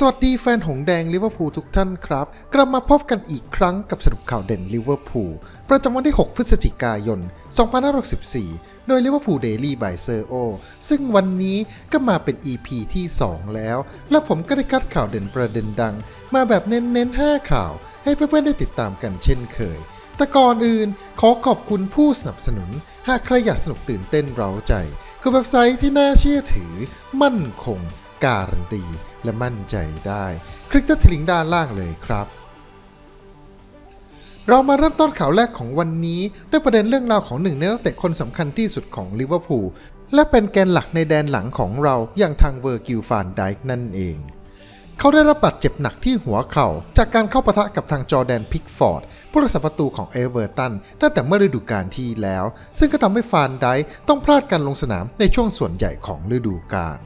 สวัสดีแฟนหงแดงลิเวอร์พูลทุกท่านครับ กลับมาพบกันอีกครั้งกับสรุปข่าวเด่นลิเวอร์พูลประจำวันที่ 6 พฤศจิกายน 2564 โดยลิเวอร์พูลเดลี่บายเซอร์โอซึ่งวันนี้ก็มาเป็น EP ที่ 2 แล้ว และผมก็ได้คัดข่าวเด่นประเด็นดัง มาแบบเน้นๆ 5 ข่าว ให้เพื่อนๆได้ติดตามกันเช่นเคย แต่ก่อนอื่นขอขอบคุณผู้สนับสนุน หากใครอยากสนุกตื่นเต้นเร้าใจคือเว็บไซต์ที่น่าเชื่อถือ มั่นคง การันตีและมั่นใจได้ คลิกที่ลิงก์ด้านล่างเลยครับ เรามาเริ่มต้นข่าวแรกของวันนี้ ด้วยประเด็นเรื่องราวของหนึ่งในนักเตะคนสำคัญที่สุดของลิเวอร์พูลและเป็นแกนหลักในแดนหลังของเราอย่างทางเวอร์กิลฟานไดค์นั่นเอง เขาได้รับบาดเจ็บหนักที่หัวเข่า จากการเข้าปะทะกับทางจอแดนพิกฟอร์ดผู้รักษาประตูของเอเวอร์ตันตั้งแต่เมื่อฤดูกาลที่แล้ว ซึ่งก็ทำให้ฟานไดต้องพลาดการลงสนามในช่วงส่วนใหญ่ของฤดูกาล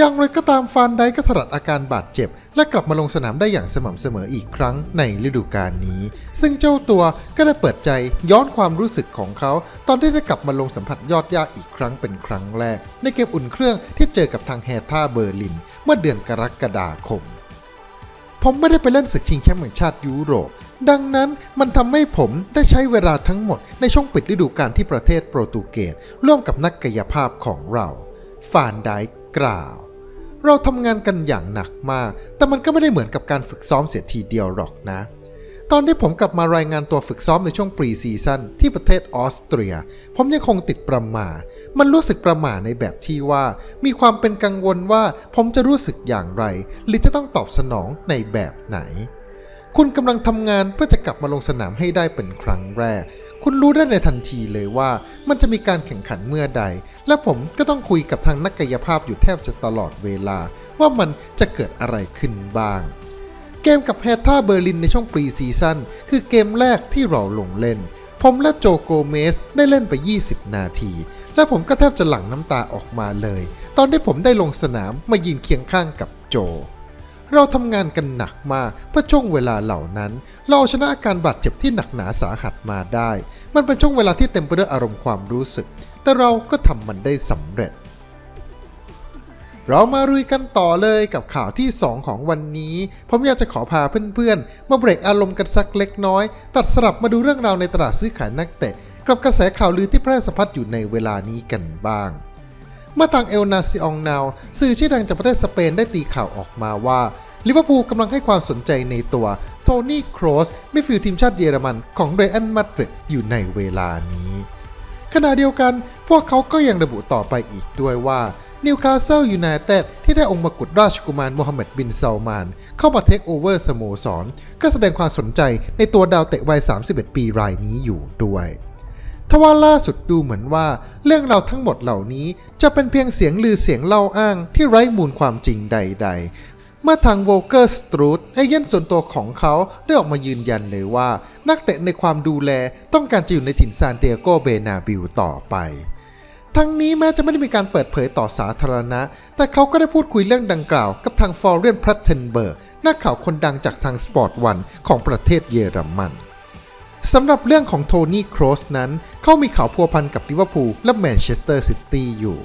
อย่างไรก็ตามฟานไดก็สลัดอาการบาดเจ็บ และกลับมาลงสนามได้อย่างสม่ำเสมออีกครั้งในฤดูกาลนี้ ซึ่งเจ้าตัวก็ได้เปิดใจย้อนความรู้สึกของเขา ตอนที่ได้กลับมาลงสัมผัสยอดยากอีกครั้งเป็นครั้งแรก ในเกมอุ่นเครื่องที่เจอกับทางแฮท่าเบอร์ลิน เมื่อเดือนกรกฎาคม ผมไม่ได้ไปเล่นศึกชิงแชมป์แห่งชาติยุโรปดังนั้นมันทำให้ผมได้ใช้เวลาทั้งหมดในช่วงปิดฤดูกาลที่ประเทศโปรตุเกสร่วมกับนักกายภาพของเรา ฟานไดกล่าว เราทำงานกันอย่างหนักมาก แต่มันก็ไม่ได้เหมือนกับการฝึกซ้อมเสียทีเดียวหรอกนะ ตอนที่ผมกลับมารายงานตัวฝึกซ้อมในช่วงปรีซีซั่นที่ประเทศออสเตรีย ผมยังคงติดประมา มันรู้สึกประมาในแบบที่ว่า มีความเป็นกังวลว่าผมจะรู้สึกอย่างไร หรือจะต้องตอบสนองในแบบไหน คุณกำลังทำงานเพื่อจะกลับมาลงสนามให้ได้เป็นครั้งแรก คุณรู้ได้ในทันทีเลยว่า มันจะมีการแข่งขันเมื่อใด และผมก็ต้องคุยกับทางนักกายภาพอยู่แทบจะตลอดเวลา ว่ามันจะเกิดอะไรขึ้นบ้าง เกมกับแฮท่าเบอร์ลินในช่วงปรีซีซั่นคือเกมแรกที่เราลงเล่น ผมและโจโกเมสได้เล่นไป 20 นาที และผมก็แทบจะหลั่งน้ำตาออกมาเลย ตอนที่ผมได้ลงสนามมายืนเคียงข้างกับโจ เราทำงานกันหนักมากเพื่อช่วงเวลาเหล่านั้น เราเอาชนะอาการบาดเจ็บที่หนักหนาสาหัสมาได้ มันเป็นช่วงเวลาที่เต็มไปด้วยอารมณ์ความรู้สึก แต่เราก็ทำมันได้สำเร็จ เรามารุยกันต่อเลยกับข่าวที่ 2 ของวันนี้ ผมอยากจะขอพาเพื่อนๆ มาเบรกอารมณ์กันสักเล็กน้อย ตัดสลับมาดูเรื่องราวในตลาดซื้อขายนักเตะ กับกระแสข่าวลือที่แพร่สะพัดอยู่ในเวลานี้กันบ้างมื่อทางเอลนาซิองนาวสื่อชื่อดังจากประเทศสเปนได้ตีข่าวออกมาว่าลิเวอร์พูลกำลังให้ความสนใจในตัวโทนี่โครสมิดฟิลด์ทีมชาติเยอรมันของเรอันมาดริดอยู่ในเวลานี้ ขณะเดียวกัน พวกเขาก็ยังระบุต่อไปอีกด้วยว่านิวคาสเซิลยูไนเต็ดที่ได้องค์มกุฎราชกุมารโมฮัมเหม็ดบินซาลมาน เข้ามาเทคโอเวอร์สโมสร ก็แสดงความสนใจในตัวดาวเตะวัย 31 ปีรายนี้อยู่ด้วย ทว่าล่าสุดดูเหมือนว่า เรื่องราวทั้งหมดเหล่านี้จะเป็นเพียงเสียงลือเสียงเล่าอ้างที่ไร้มูลความจริงใดๆเมื่อทางโวเกอร์สตรูดเอเย่นส่วนตัวของเขาได้ออกมายืนยันเลยว่า นักเตะในความดูแลต้องการจะอยู่ในถิ่นซานเตียโกเบนาบิลต่อไป ทั้งนี้แม้จะไม่ได้มีการเปิดเผยต่อสาธารณะ แต่เขาก็ได้พูดคุยเรื่องดังกล่าวกับทางฟอร์เรนพรัตเทนเบิร์กนักข่าวคนดังจากทางสปอร์ตวันของประเทศเยอรมันสำหรับเรื่องของโทนี่โครสนั้น เขามีข่าวพัวพันกับลิเวอร์พูลและแมนเชสเตอร์ซิตี้อยู่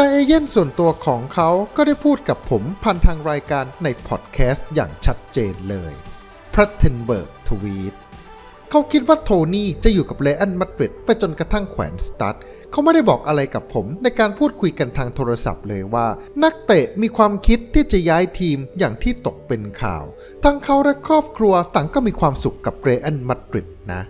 แต่เอเย่นส่วนตัวของเขาก็ได้พูดกับผมผ่านทางรายการในพอดแคสต์อย่างชัดเจนเลยพรัตเทนเบิร์กทวีตเขาคิดว่าโทนี่จะอยู่กับเลอันมาดริดไปจนกระทั่งแขวนสตัดเขาไม่ได้บอกอะไรกับผมในการพูดคุยกันทางโทรศัพท์เลยว่า นักเตะมีความคิดที่จะย้ายทีมอย่างที่ตกเป็นข่าว ทั้งเขาและครอบครัวต่างก็มีความสุขกับเรอันมาดริดนะ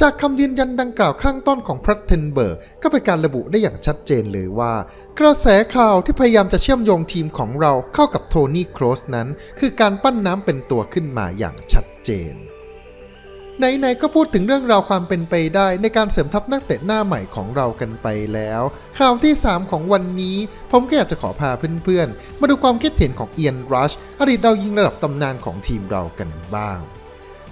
จากคำยืนยันดังกล่าวข้างต้นของพรัตเทนเบิร์กก็เป็นการระบุได้อย่างชัดเจนเลยว่า กระแสข่าวที่พยายามจะเชื่อมโยงทีมของเราเข้ากับโทนี่โครสนั้น คือการปั้นน้ำเป็นตัวขึ้นมาอย่างชัดเจนไหนๆก็พูดถึงเรื่องราวความเป็นไปได้ในการเสริมทัพนักเตะหน้าใหม่ของเรากันไปแล้ว ข่าวที่ 3 ของวันนี้ ผมก็อยากจะขอพาเพื่อนๆ มาดูความคิดเห็นของเอียนรัชอดีตดาวยิงระดับตำนานของทีมเรากันบ้าง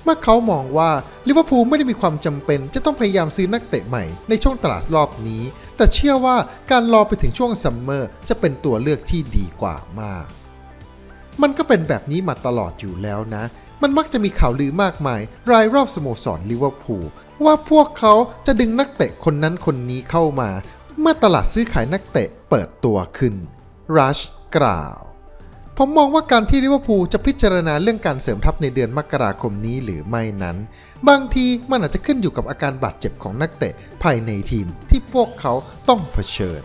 เมื่อเขามองว่าลิเวอร์พูลไม่ได้มีความจำเป็น จะต้องพยายามซื้อนักเตะใหม่ในช่วงตลาดรอบนี้ แต่เชื่อว่าการรอไปถึงช่วงซัมเมอร์จะเป็นตัวเลือกที่ดีกว่ามาก มันก็เป็นแบบนี้มาตลอดอยู่แล้วนะ มันมักจะมีข่าวลือมากมาย รายรอบสโมสรลิเวอร์พูลว่าพวกเขาจะดึงนักเตะคนนั้นคนนี้เข้ามา เมื่อตลาดซื้อขายนักเตะเปิดตัวขึ้นรัชกล่าว ผมมองว่าการที่ลิเวอร์พูลจะพิจารณาเรื่องการเสริมทัพในเดือนมกราคมนี้หรือไม่นั้น บางทีมันอาจจะขึ้นอยู่กับอาการบาดเจ็บของนักเตะภายในทีมที่พวกเขาต้องเผชิญ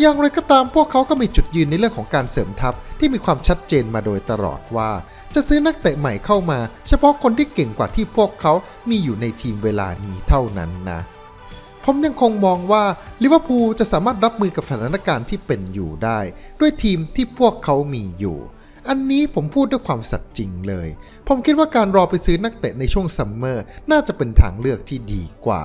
อย่างไรก็ตามพวกเขาก็มีจุดยืนในเรื่องของการเสริมทัพที่มีความชัดเจนมาโดยตลอดว่า จะซื้อนักเตะใหม่เข้ามา เฉพาะคนที่เก่งกว่าที่พวกเขามีอยู่ในทีมเวลานี้เท่านั้นนะ ผมยังคงมองว่าลิเวอร์พูลจะสามารถรับมือกับสถานการณ์ที่เป็นอยู่ได้ ด้วยทีมที่พวกเขามีอยู่ อันนี้ผมพูดด้วยความสัตย์จริงเลย ผมคิดว่าการรอไปซื้อนักเตะในช่วงซัมเมอร์น่าจะเป็นทางเลือกที่ดีกว่า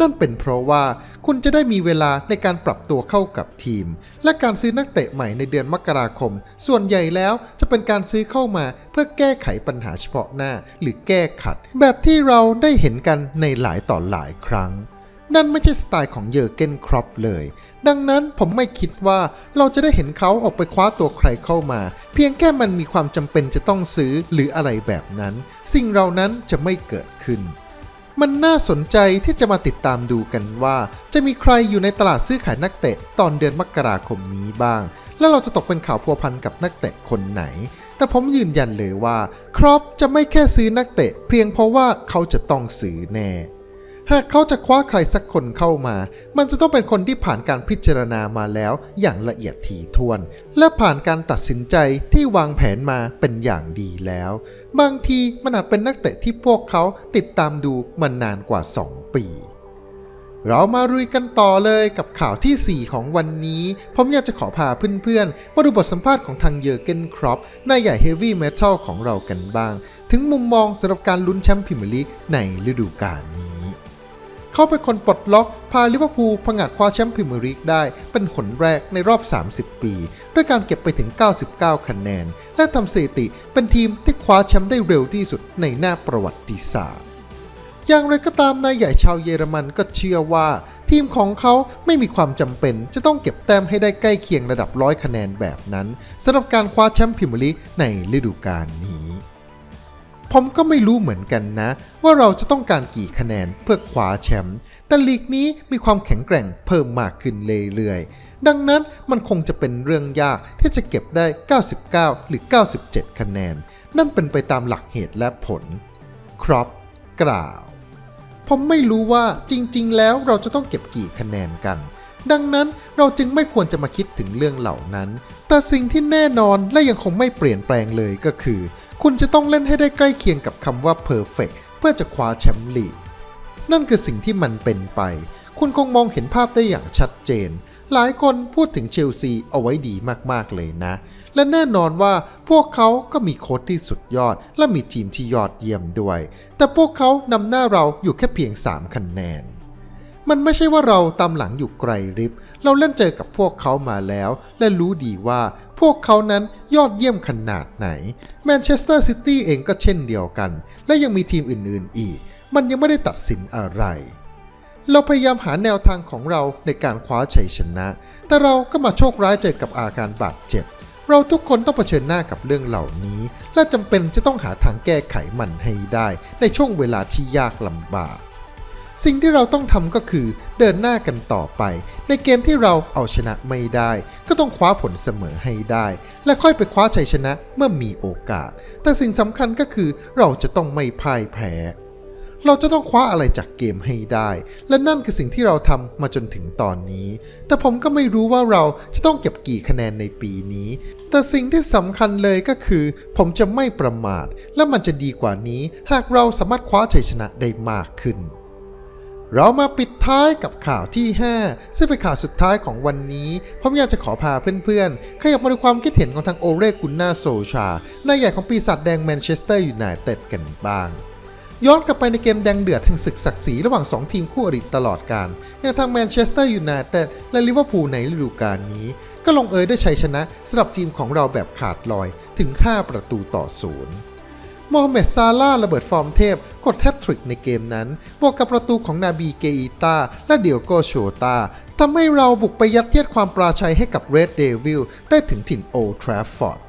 นั่นเป็นเพราะว่าคุณจะได้มีเวลาในการปรับตัวเข้ากับทีม และการซื้อนักเตะใหม่ในเดือนมกราคม ส่วนใหญ่แล้วจะเป็นการซื้อเข้ามาเพื่อแก้ไขปัญหาเฉพาะหน้า หรือแก้ขัด แบบที่เราได้เห็นกันในหลายต่อหลายครั้ง นั่นไม่ใช่สไตล์ของเยอร์เกนครอปเลย ดังนั้นผมไม่คิดว่าเราจะได้เห็นเขาออกไปคว้าตัวใครเข้ามา เพียงแค่มันมีความจำเป็นจะต้องซื้อหรืออะไรแบบนั้น สิ่งเหล่านั้นจะไม่เกิดขึ้น มันน่าสนใจที่จะมาติดตามดูกันว่า จะมีใครอยู่ในตลาดซื้อขายนักเตะตอนเดือนมกราคมนี้บ้าง แล้วเราจะตกเป็นข่าวพัวพันกับนักเตะคนไหนแต่ผมยืนยันเลยว่า ครอปจะไม่แค่ซื้อนักเตะ เพียงเพราะว่าเขาจะต้องซื้อแน่ หากเขาจะคว้าใครสักคนเข้ามา มันจะต้องเป็นคนที่ผ่านการพิจารณามาแล้วอย่างละเอียดถี่ถ้วน และผ่านการตัดสินใจที่วางแผนมาเป็นอย่างดีแล้ว บางทีมันอาจเป็นนักเตะที่พวกเขาติดตามดูมานานกว่า 2 ปีเรามารุยกันต่อเลยกับข่าวทีสี่ 4 ของวันนี้ ผมอยากจะขอพาเพื่อนๆ มาดูบทสัมภาษณ์ของทางเยอร์เกนครอปนายใหญ่เฮฟวี่เมทัลของเรากันบ้าง ถึงมุมมองสำหรับการลุ้นแชมป์พรีเมียร์ลีกในฤดูกาลนี้ เขาเป็นคนปลดล็อก พาลิเวอร์พูลผงาดคว้าแชมป์พรีเมียร์ลีกได้ เป็นหนแรกในรอบ 30 ปี ด้วยการเก็บไปถึง 99 คะแนน และทำสถิติเป็นทีมที่คว้าแชมป์ได้เร็วที่สุดในหน้าประวัติศาสตร์ อย่างไรก็ตามนายใหญ่ชาวเยอรมันก็เชื่อว่า ทีมของเขาไม่มีความจำเป็น จะต้องเก็บแต้มให้ได้ใกล้เคียงระดับร้อยคะแนนแบบนั้นสำหรับการคว้าแชมป์พรีเมียร์ลีกในฤดูกาลนี้ ผมก็ไม่รู้เหมือนกันนะ ว่าเราจะต้องการกี่คะแนนเพื่อคว้าแชมป์แต่ลีกนี้มีความแข็งแกร่งเพิ่มมากขึ้นเรื่อยๆ ดังนั้นมันคงจะเป็นเรื่องยากที่จะเก็บได้ 99 หรือ 97 คะแนน นั่นเป็นไปตามหลักเหตุและผล ครอปกล่าว ผมไม่รู้ว่าจริงๆ แล้วเราจะต้องเก็บกี่คะแนนกัน ดังนั้นเราจึงไม่ควรจะมาคิดถึงเรื่องเหล่านั้น แต่สิ่งที่แน่นอนและยังคงไม่เปลี่ยนแปลงเลยก็คือ คุณจะต้องเล่นให้ได้ใกล้เคียงกับคำว่า perfect เพื่อจะคว้าแชมป์ลีก นั่นคือสิ่งที่มันเป็นไป คุณคงมองเห็นภาพได้อย่างชัดเจน หลายคนพูดถึงเชลซีเอาไว้ดีมากๆเลยนะ และแน่นอนว่าพวกเขาก็มีโค้ชที่สุดยอด และมีทีมที่ยอดเยี่ยมด้วย แต่พวกเขานำหน้าเราอยู่แค่เพียง 3 คะแนน มันไม่ใช่ว่าเราตามหลังอยู่ไกลริบ เราเล่นเจอกับพวกเขามาแล้ว และรู้ดีว่าพวกเขานั้นยอดเยี่ยมขนาดไหน แมนเชสเตอร์ซิตี้เองก็เช่นเดียวกัน และยังมีทีมอื่นๆอีก มันยังไม่ได้ตัดสินอะไร เราพยายามหาแนวทางของเราในการคว้าชัยชนะ แต่เราก็มาโชคร้ายเจอกับอาการบาดเจ็บ เราทุกคนต้องเผชิญหน้ากับเรื่องเหล่านี้ และจำเป็นจะต้องหาทางแก้ไขมันให้ได้ ในช่วงเวลาที่ยากลำบาก สิ่งที่เราต้องทำก็คือเดินหน้ากันต่อไป ในเกมที่เราเอาชนะไม่ได้ ก็ต้องคว้าผลเสมอให้ได้ และค่อยไปคว้าชัยชนะเมื่อมีโอกาส แต่สิ่งสำคัญก็คือเราจะต้องไม่พ่ายแพ้เราจะต้องคว้าอะไรจากเกมให้ได้ และนั่นคือสิ่งที่เราทำมาจนถึงตอนนี้ แต่ผมก็ไม่รู้ว่าเราจะต้องเก็บกี่คะแนนในปีนี้ แต่สิ่งที่สำคัญเลยก็คือ ผมจะไม่ประมาท และมันจะดีกว่านี้ หากเราสามารถคว้าชัยชนะได้มากขึ้น เรามาปิดท้ายกับข่าวที่ 5 ซึ่งเป็นข่าวสุดท้ายของวันนี้ผมอยากจะขอพาเพื่อนๆ ขยับมาดูความคิดเห็นของทางโอเรกุนนาโซชานายใหญ่ของปีศาจแดงแมนเชสเตอร์ยูไนเต็ดกันบ้าง ย้อนกลับไปในเกมแดงเดือดแห่งศึกศักดิ์ศรีระหว่าง 2 ทีมคู่อริตลอดการ อย่างทางแมนเชสเตอร์ยูไนเต็ดและลิเวอร์พูลในฤดูกาลนี้ ก็ลงเอยด้วยชัยชนะสำหรับทีมของเราแบบขาดลอยถึง 5 ประตูต่อศูนย์ โมฮัมเหม็ดซาลาระเบิดฟอร์มเทพ กดแฮตทริกในเกมนั้น บวกกับประตูของนาบีเกอิตาและเดียโกโชตาทำให้เราบุกไปยัดเยียดความปราชัยให้กับเรดเดวิลได้ถึงถิ่นโอทราฟฟอร์ด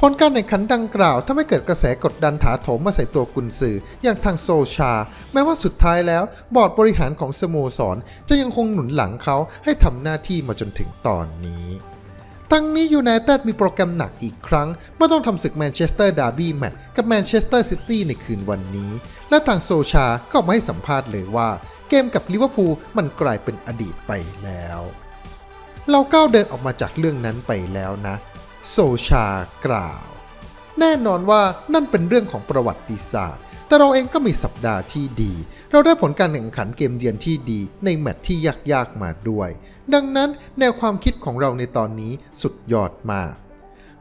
ผลการแข่งขันดังกล่าวทำให้เกิดกระแสกดดันถาโถมมาใส่ตัวกุนซืออย่างทางโซชา แม้ว่าสุดท้ายแล้ว บอร์ดบริหารของสโมสร จะยังคงหนุนหลังเขาให้ทำหน้าที่มาจนถึงตอนนี้ ทั้งนี้ยูไนเต็ดมีโปรแกรมหนักอีกครั้งเมื่อต้องทำศึกแมนเชสเตอร์ดาร์บี้แมตช์กับแมนเชสเตอร์ซิตี้ในคืนวันนี้ และทางโซชาก็ออกมาให้สัมภาษณ์เลยว่า เกมกับลิเวอร์พูลมันกลายเป็นอดีตไปแล้ว เราก้าวเดินออกมาจากเรื่องนั้นไปแล้วนะ โซชากล่าว แน่นอนว่านั่นเป็นเรื่องของประวัติศาสตร์ แต่เราเองก็มีสัปดาห์ที่ดี เราได้ผลการแข่งขันเกมเยือนที่ดี ในแมตช์ที่ยากๆมาด้วย ดังนั้นแนวความคิดของเราในตอนนี้สุดยอดมาก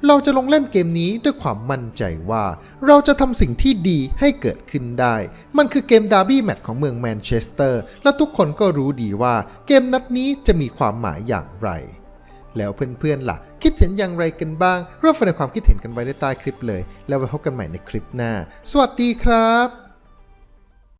เราจะลงเล่นเกมนี้ด้วยความมั่นใจว่า เราจะทำสิ่งที่ดีให้เกิดขึ้นได้ มันคือเกมดาร์บี้แมตช์ของเมืองแมนเชสเตอร์ และทุกคนก็รู้ดีว่า เกมนัดนี้จะมีความหมายอย่างไร แล้วเพื่อนๆล่ะ คิดเห็นอย่างไรกันบ้างร่วมแสดงความคิดเห็นกันไว้ในใต้คลิปเลย แล้วไว้พบกันใหม่ในคลิปหน้า สวัสดีครับ